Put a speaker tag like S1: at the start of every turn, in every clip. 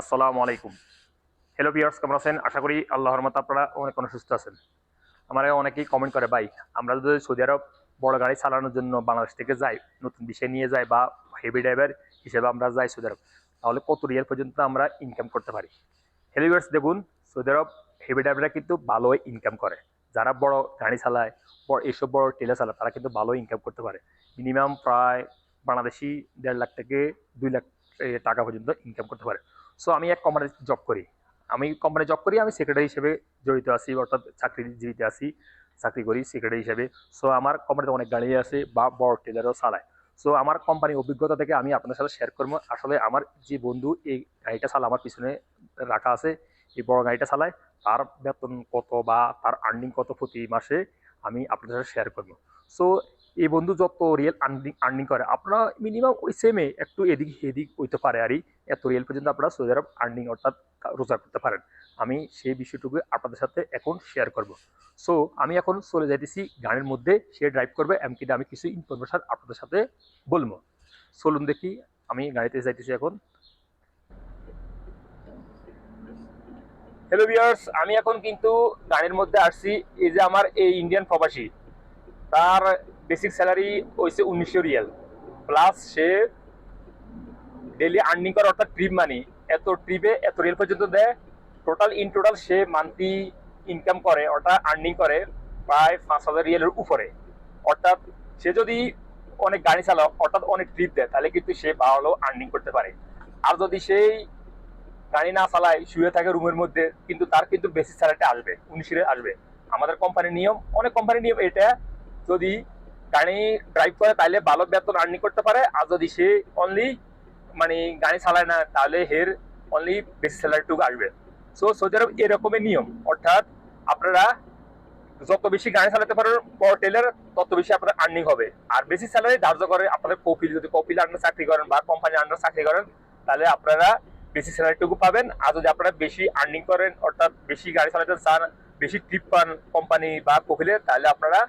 S1: আসসালামু আলাইকুম। Hello pears কেমন আছেন? আশা করি আল্লাহর মতো আপনারা অনেক অনেক সুস্থ আছেন। আমার অনেকেই কমেন্ট করে, ভাই, আমরা যদি সৌদি আরব বড় গাড়ি চালানোর জন্য বাংলাদেশ থেকে যাই, নতুন বিষয় নিয়ে যাই বা হেভি ড্রাইভার হিসেবে আমরা যাই সৌদি আরব, তাহলে কত রিয়াল পর্যন্ত আমরা ইনকাম করতে পারি? হ্যালো ভিউয়ার্স দেখুন, সৌদি আরব হেভি ড্রাইভাররা কিন্তু ভালো ইনকাম করে। যারা বড় গাড়ি চালায়, বড় এইসব বড় টেলার চালায়, তারা কিন্তু ভালো ইনকাম করতে পারে। মিনিমাম প্রায় বাংলাদেশি দেড় লাখ থেকে দুই লাখ টাকা পর্যন্ত ইনকাম করতে পারে। সো আমি এক কোম্পানিতে জব করি। আমি কোম্পানি জব করি, আমি সেক্রেটারি হিসেবে জড়িত আছি, অর্থাৎ চাকরিজীবীতে আছি, চাকরি করি সেক্রেটারি হিসেবে। সো আমার কোম্পানিতে অনেক গাড়ি আছে বা বড় টেলারও চালায়। সো আমার কোম্পানির অভিজ্ঞতা থেকে আমি আপনাদের সাথে শেয়ার করব। আসলে আমার যে বন্ধু, এই গাড়িটা চালা আমার পিছনে রাখা আছে, এই বড় গাড়িটা চালায়, তার বেতন কত বা তার আর্নিং কত প্রতি মাসে, আমি আপনাদের সাথে শেয়ার করব। সো এই বন্ধু যত রিয়েল আর্নিং আর্নিং করে, আপনারা মিনিমাম ওই সেমে একটু এদিক এদিক হইতে পারে আরই এত রিয়েল পর্যন্ত আপনারা সৌদি আরব আর্নিং অর্থাৎ রোজগার করতে পারেন। আমি সেই বিষয়টুকু আপনাদের সাথে এখন শেয়ার করব। সো আমি এখন চলে যাইতেছি গানের মধ্যে, সে ড্রাইভ করবে, এমনকি আমি কিছু ইনফরমেশন আপনাদের সাথে বলব। চলুন দেখি, আমি গাড়িতে যাইতেছি এখন। হ্যালো ভিউয়ার্স আমি এখন কিন্তু গানের মধ্যে আসছি, এই যে আমার এই ইন্ডিয়ান প্রবাসী, তার বেসিক স্যালারি হয়েছে উনিশশো রিয়াল। প্লাস সে ডেলি আর্নিং করে, অর্থাৎ ট্রিপ মানি এত ট্রিপে এত রিয়াল পর্যন্ত দেয়। টোটাল ইন টোটাল সে মান্থলি ইনকাম করে, অর্থাৎ আর্নিং করে প্রায় পাঁচ হাজার রিয়ালের উপরে। অর্থাৎ সে যদি অনেক গাড়ি চালাও অর্থাৎ অনেক ট্রিপ দেয়, তাহলে কিন্তু সে ভালো আর্নিং করতে পারে। আর যদি সেই গাড়ি না চালায়, শুয়ে থাকে রুমের মধ্যে, কিন্তু তার কিন্তু বেসিক স্যালারিটা আসবে উনিশ আসবে। আমাদের কোম্পানির নিয়ম, অনেক কোম্পানির নিয়ম এটা, যদি গাড়ি ড্রাইভ করে তাহলে ভালো বেতন আর্নিং করতে পারে। আর যদি সে অনলি মানে গাড়ি চালায় না, তাহলে হের অনলি বেশি স্যালারিটুকু আসবে। সো সৌদি আরব এরকমের নিয়ম। অর্থাৎ আপনারা যত বেশি গাড়ি চালাতে পারেন বড় টেলার তত বেশি আপনার আর্নিং হবে। আর বেশি স্যালারি ধার্য করে আপনাদের কপিল যদি কপিল আন্ডার চাকরি করেন বা কোম্পানি আন্ডার চাকরি করেন, তাহলে আপনারা বেশি স্যালারিটুকু পাবেন। আর যদি আপনারা বেশি আর্নিং করেন, অর্থাৎ বেশি গাড়ি চালাতে চান, বেশি ট্রিপ পান কোম্পানি বা কপিলে তাহলে আপনারা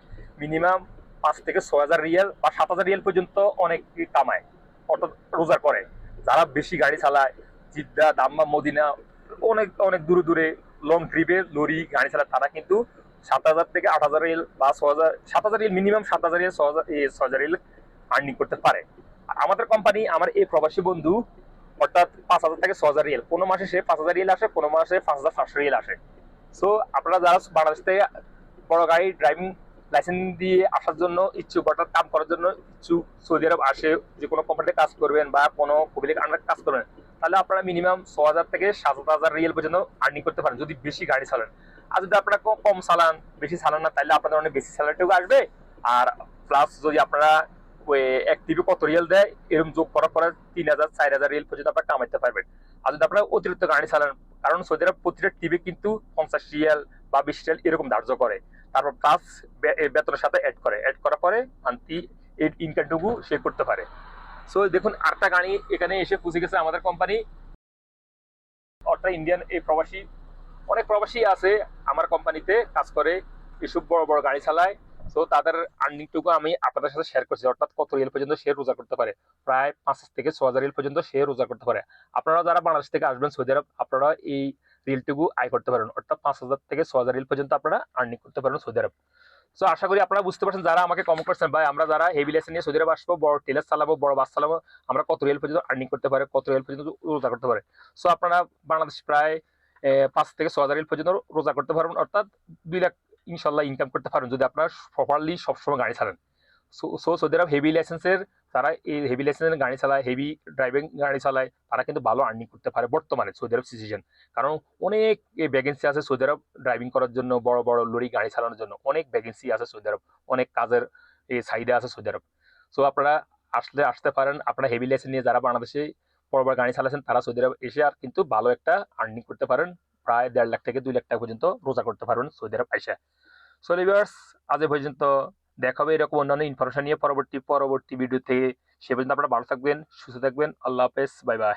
S1: মিনিমাম পাঁচ থেকে ছয় হাজার রিয়াল বা সাত হাজার রিয়াল পর্যন্ত অনেক কামায়, অর্থাৎ রোজগার করে। যারা বেশি গাড়ি চালায়, জিদ্দা, দাম্মা, মদিনা, অনেক অনেক দূরে দূরে লং ট্রিপে লরি, গাড়ি চালায়, তারা কিন্তু সাত হাজার থেকে আট হাজার রিল বা ছ হাজার, সাত হাজার রিল মিনিমাম সাত হাজার রিল ছ হাজার ছ হাজার রিল আর্নিং করতে পারে। আর আমাদের কোম্পানি আমার এই প্রবাসী বন্ধু, অর্থাৎ পাঁচ হাজার থেকে ছ হাজার রিয়েল, কোনো মাসে সে পাঁচ হাজার রিয়েল আসে, কোনো মাসে পাঁচ হাজার পাঁচশো রিয়েল আসে। সো আপনারা যারা বাংলাদেশ থেকে বড় গাড়ি ড্রাইভিং লাইসেন্স দিয়ে আসার জন্য ইচ্ছুক অর্থাৎ কাম করার জন্য ইচ্ছুক সৌদি আরব আসে, যে কোনো কোম্পানিতে কাজ করবেন বা কোনো কবিলের আন্ডার কাজ করবেন, তাহলে আপনারা মিনিমাম ছ হাজার থেকে সাত হাজার রিয়েল পর্যন্ত আর্নিং করতে পারেন, যদি বেশি গাড়ি চালান। আর যদি আপনারা কম চালান, বেশি চালান না, তাহলে আপনাদের অনেক বেশি স্যালারিটাও আসবে। আর প্লাস যদি আপনারা, ওই এক টিভি কত রিয়েল দেয়, এরকম যোগ করার পরে তিন হাজার, চার হাজার রিয়েল পর্যন্ত আপনারা কামাইতে পারবেন। আর যদি আপনারা অতিরিক্ত গাড়ি চালান, কারণ সৌদি আরব প্রতিটা টিভি কিন্তু পঞ্চাশ রিয়েল বা বিশ রিয়েল এরকম ধার্য করে। তারপর প্লাস বেতনের সাথে অ্যাড করে। অ্যাড করার পরে আন্তি, এই ইনকামটুকু সে করতে পারে। সো দেখুন আটটা গাড়ি এখানে এসে পৌঁছে গেছে আমাদের কোম্পানি অর্থাৎ ইন্ডিয়ান এই প্রবাসী, অনেক প্রবাসী আছে আমার কোম্পানিতে কাজ করে এসব বড় বড় গাড়ি চালায়। সো তাদের আর্নিংটুকু আমি আপনাদের সাথে শেয়ার করছি, অর্থাৎ কত রিয়েল পর্যন্ত সে রোজা করতে পারে। প্রায় পাঁচ হাজার থেকে ছ হাজার রিয়েল পর্যন্ত সে রোজা করতে পারে। আপনারা যারা বাংলাদেশ থেকে আসবেন, সৌদি আরব, আপনারা এই রিলটুকু আয় করতে পারেন। অর্থাৎ পাঁচ হাজার থেকে ছ হাজার রিল পর্যন্ত আপনারা আর্নিং করতে পারেন সৌদি আরব। সো আশা করি আপনারা বুঝতে পারছেন যারা আমাকে কমেন্ট করছেন, ভাই, আমরা যারা হেভি লেসেন নিয়ে সৌদি আরব আসব, বড় টেলার চালাবো, বড় বাস চালাবো, আমরা কত রিয়েল পর্যন্ত আর্নিং করতে পারে, কত রিয়েল পর্যন্ত রোজা করতে পারে? সো আপনারা বাংলাদেশ প্রায় পাঁচ থেকে ছ হাজার রিল পর্যন্ত রোজা করতে পারবেন। অর্থাৎ দুই লাখ ইনশাল্লাহ ইনকাম করতে পারবেন যদি আপনারা প্রপারলি সবসময় গাড়ি চালান। সো সো আরব হেভি লাইসেন্সের তারা এই হেভি লাইসেন্সের গাড়ি চালায় হেভি ড্রাইভিং গাড়ি চালায়, তারা কিন্তু ভালো আর্নিং করতে পারে বর্তমানে সৌদি আরব সিচুয়েশন কারণ অনেক ভ্যাকেন্সি আছে সৌদি আরব ড্রাইভিং করার জন্য, বড় বড় লরি গাড়ি চালানোর জন্য অনেক ভ্যাকেন্সি আছে সৌদি আরব অনেক কাজের এই সাইডে আছে সৌদি আরব সো আপনারা আসলে আসতে পারেন, আপনারা হেভি লাইসেন্স নিয়ে যারা বাংলাদেশে বড় বড় গাড়ি চালাচ্ছেন, তারা সৌদি আরব এসে আর কিন্তু ভালো একটা আর্নিং করতে পারেন, প্রায় দেড় লাখ থেকে দুই লাখ টাকা পর্যন্ত রোজা করতে পারবেন সৌদি আরব আইসা সো লিভার্স আজ পর্যন্ত দেখা হবে এরকম অন্যান্য ইনফরমেশন নিয়ে পরবর্তী পরবর্তী ভিডিওতে সে পর্যন্ত আপনারা ভালো থাকবেন, সুস্থ থাকবেন। আল্লাহ হাফেজ বাই বাই